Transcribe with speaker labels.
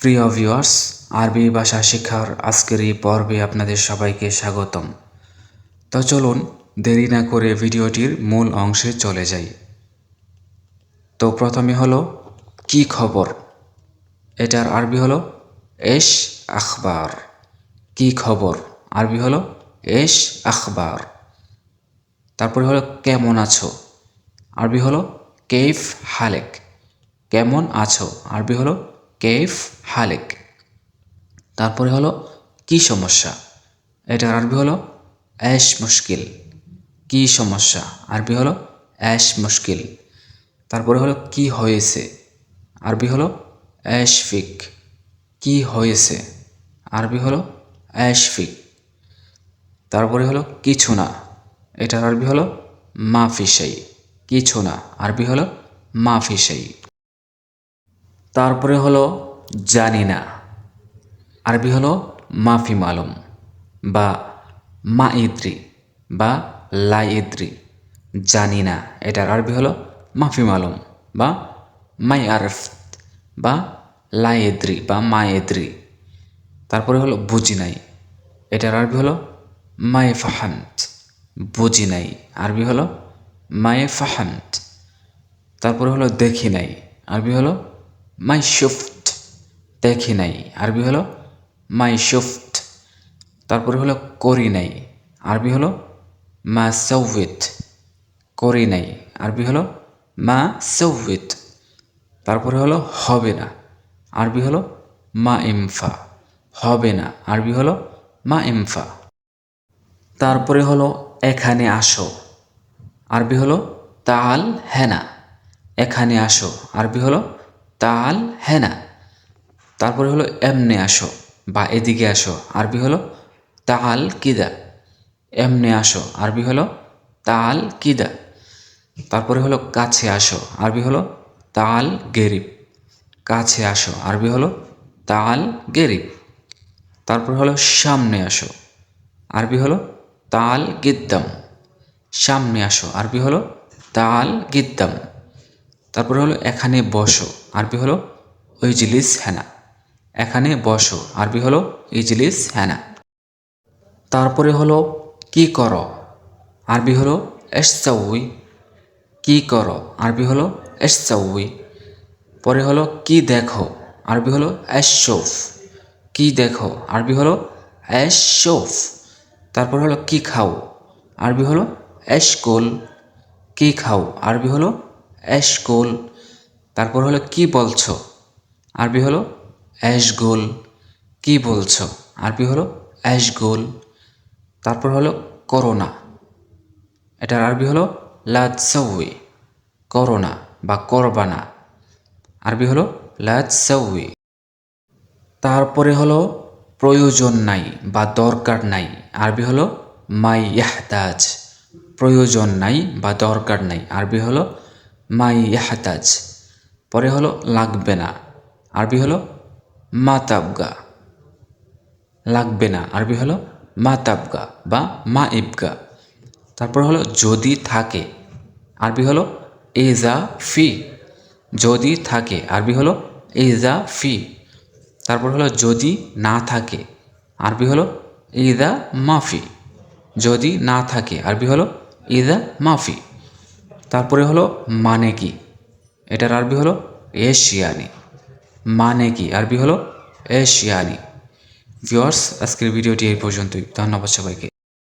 Speaker 1: প্রিয় ভিউয়ার্স, আরবি ভাষা শেখার আজকের এই পর্বে আপনাদের সবাইকে স্বাগতম। তো চলুন, দেরি না করে ভিডিওটির মূল অংশে চলে যাই। তো প্রথমে হলো, কি খবর? এটার আরবি হলো, এশ আখবার। কি খবর? আরবি হলো, এশ আখবার। তারপরে হলো, কেমন আছো? আরবি হলো কেফ হালেক। কেমন আছো? আরবি হলো কেফ হালেক। তারপরে হলো, কি সমস্যা? এটার আরবি হলো অ্যাশ মুশকিল। কি সমস্যা? আরবি হলো অ্যাশ মুশকিল। তারপরে হলো, কি হয়েছে? আরবি হলো অ্যাশফিক কি হয়েছে? আরবি হলো অ্যাশফিক তারপরে হলো, কিছু না। এটার আরবি হলো মাফিসাই কিছু না। আরবি হলো মাফিসাই তারপরে হলো জানি না। আরবি হলো মাফি মালুম বা মা ইদ্রি বা লা ইদ্রি জানি না, এটার আরবি হলো মাফি মালুম বা মাই আরফ বা লা ইদ্রি বা মা ইদ্রি তারপরে হলো বুঝি নাই, এটার আরবি হলো মায়ে ফাহান্ত বুঝি নাই। আরবি হলো মায়ে ফাহান্ত তারপরে হলো দেখি নাই। আরবি হলো মাই শুফট, দেখি নাই। আরবি হলো মাই শুফট, তারপরে হলো করি নাই। আরবি হলো মা সৌবিত করি নাই। আরবি হলো মা সৌবিত তারপরে হলো হবে না। আরবি হলো মা ইমফা, হবে না। আরবি হলো মা ইমফা, তারপরে হলো এখানে আসো। আরবি হলো তাল হেনা, এখানে আসো। আরবি হলো তাল, হেনা। তারপরে হলো এমনে আসো বা এদিকে আসো। আরবি হলো তাল, কিদা। এমনে আসো। আরবি হলো তাল, কিদা। তারপরে হলো কাছে আসো। আরবি হলো তাল, গেরিব। কাছে আসো। আরবি হলো তাল, গেরিব। তারপর হলো সামনে আসো। আরবি হলো তাল, গিদ্দাম। সামনে আসো। আরবি হলো তাল, গিদ্দাম। তারপরে হলো, এখানে বসো। আরবি হলো ইজলিস হ্যানা। এখানে বসো। আরবি হলো ইজলিস হ্যানা। তারপরে হলো, কি করো? আরবি হলো এসাউই কি করো? আরবি হলো এসাউই পরে হলো, কি দেখো? আরবি হলো এশোফ কি দেখো? আরবি হলো এশোফ তারপর হলো, কি খাও? আরবি হলো, এশকোল। কি খাও? আরবি হলো এশকোল তারপর হলো, কি বলছো? আরবি হলো অ্যাশ গোল। কি বলছো? আরবি হলো অ্যাশ গোল। তারপর হলো, করোনা। এটার আরবি হলো লাদসাউই করোনা বা করবানা। আরবি হলো লাদসাউই তারপরে হলো, প্রয়োজন নাই বা দরকার নাই। আরবি হলো, মাই ইয়াহতাজ। প্রয়োজন নাই বা দরকার নাই। আরবি হলো মাই ইয়াহতাজ। পরে হলো লাগবে না। আরবি হলো মাতাবগা লাগবে না। আরবি হলো মাতাবগা বা মা ইবগা। তারপর হলো যদি থাকে। আরবি হলো এজা ফি। যদি থাকে। আরবি হলো এজা ফি। তারপর হলো যদি না থাকে। আরবি হলো ইদা মাফি। যদি না থাকে। আরবি হলো ইদা মাফি। তারপরে হলো মানে কি? এটার আরবি হলো এশিয়ানি। মানে কি? আরবি হলো এশিয়ানি। ভিওর্স আজকের ভিডিওটি এই পর্যন্তই। ধন্যবাদ সবাইকে।